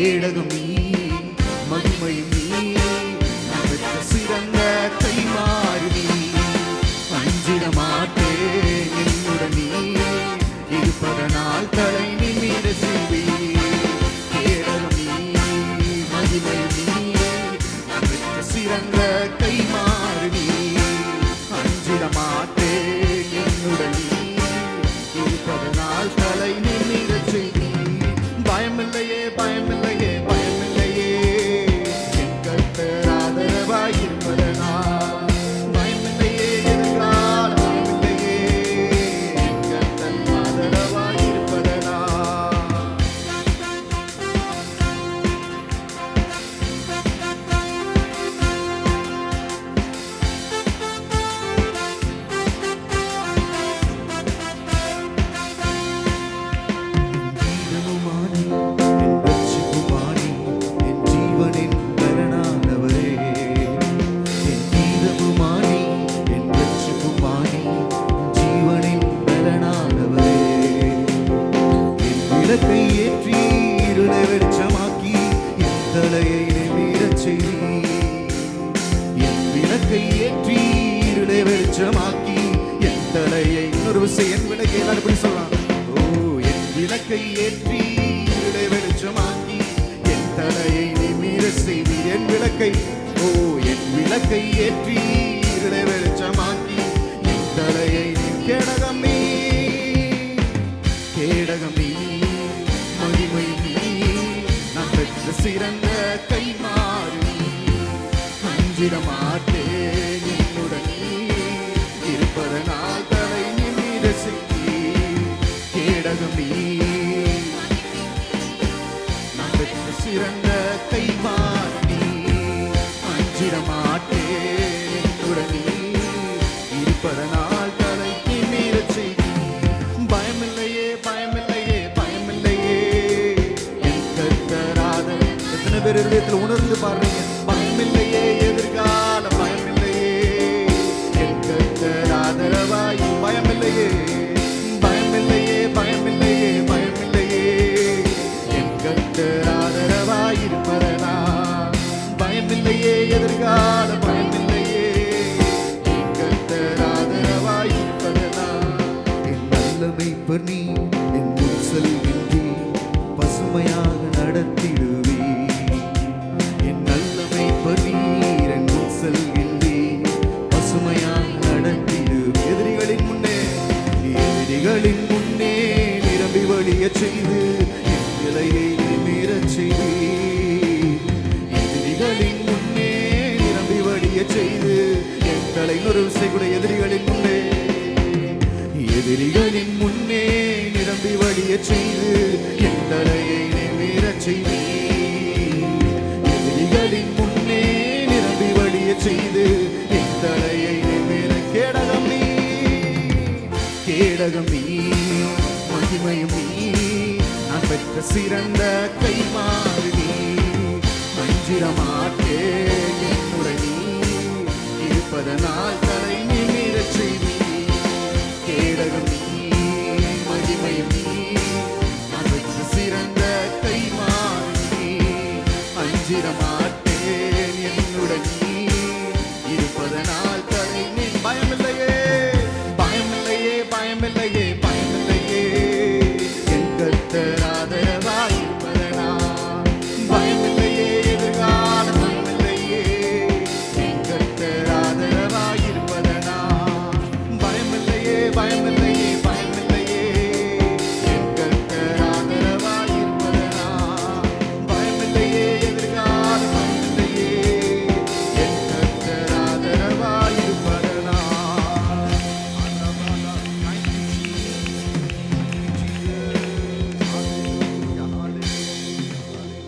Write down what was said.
கேடகம் நீ மகிமை நீ நமக்கு சிறந்த கைமாறு நீ. அஞ்சிட மாட்டேன் என்னுடன் நீ இருப்பதனால் தலை நிமிட செய்வி. கேடகம் நீ மகிமை நீ நமக்கு சிறந்த இருளை வெளிச்சமாக்கி தலையை நிமிரச் செய்தி. என் விளக்கை ஏற்றி இருளை வெளிச்சமாக்கி என் தலையை இன்னொரு விஷயம் என் விளக்கை எல்லாரும் இப்படி சொல்லலாம். ஓ என் விளக்கை ஏற்றி இருளை வெளிச்சமாக்கி என் தலையை நிமிர செய்தி என் விளக்கை. ஓ என் விளக்கை ஏற்றி இருளை வெளிச்சமாக்கி என் தலையை நீ கேடகம் நீ. கேடகம் நீ மகிமை நீ பெற்ற சிறந்த கைமாறு அஞ்சிட மாட்டேன் என்னுடன் நீ இருப்பதனால் தலை நிமிர சிக்கி கேடகம் நீ. நான் பெற்ற சிறந்த கைமாறு எதிர்கால பயமில்லையே என் கர்த்தராதரவாய் என் நல்ல மெய்ப்பர் நீ என் முன் செல்கின்றீ பசுமையாக நடத்திடுவே. என் நல்ல மெய்ப்பர் நீர் என் முன் செல்கின்றீ பசுமையாக நடத்திடுவே எதிரிகளின் முன்னே எதிரிகளின் முன்னே நிரம்பி வழிய செய்து என் நிலையை செய்து என் தலை ஒரு கூட எதிரிகளின் முன்னே. எதிரிகளின் முன்னே நிரம்பி வழிய செய்து என் தலையை நிமிரச் செய்தி. எதிரிகளின் முன்னே நிரம்பி வழிய செய்து என் தலையை நிமிர கேடகம் நீ. கேடகம் நீ மகிமையும் நீ நான் பெற்ற சிறந்த கைமாறு நீ. மஞ்சிர மாட்டேன் நான் பெற்ற சிறந்த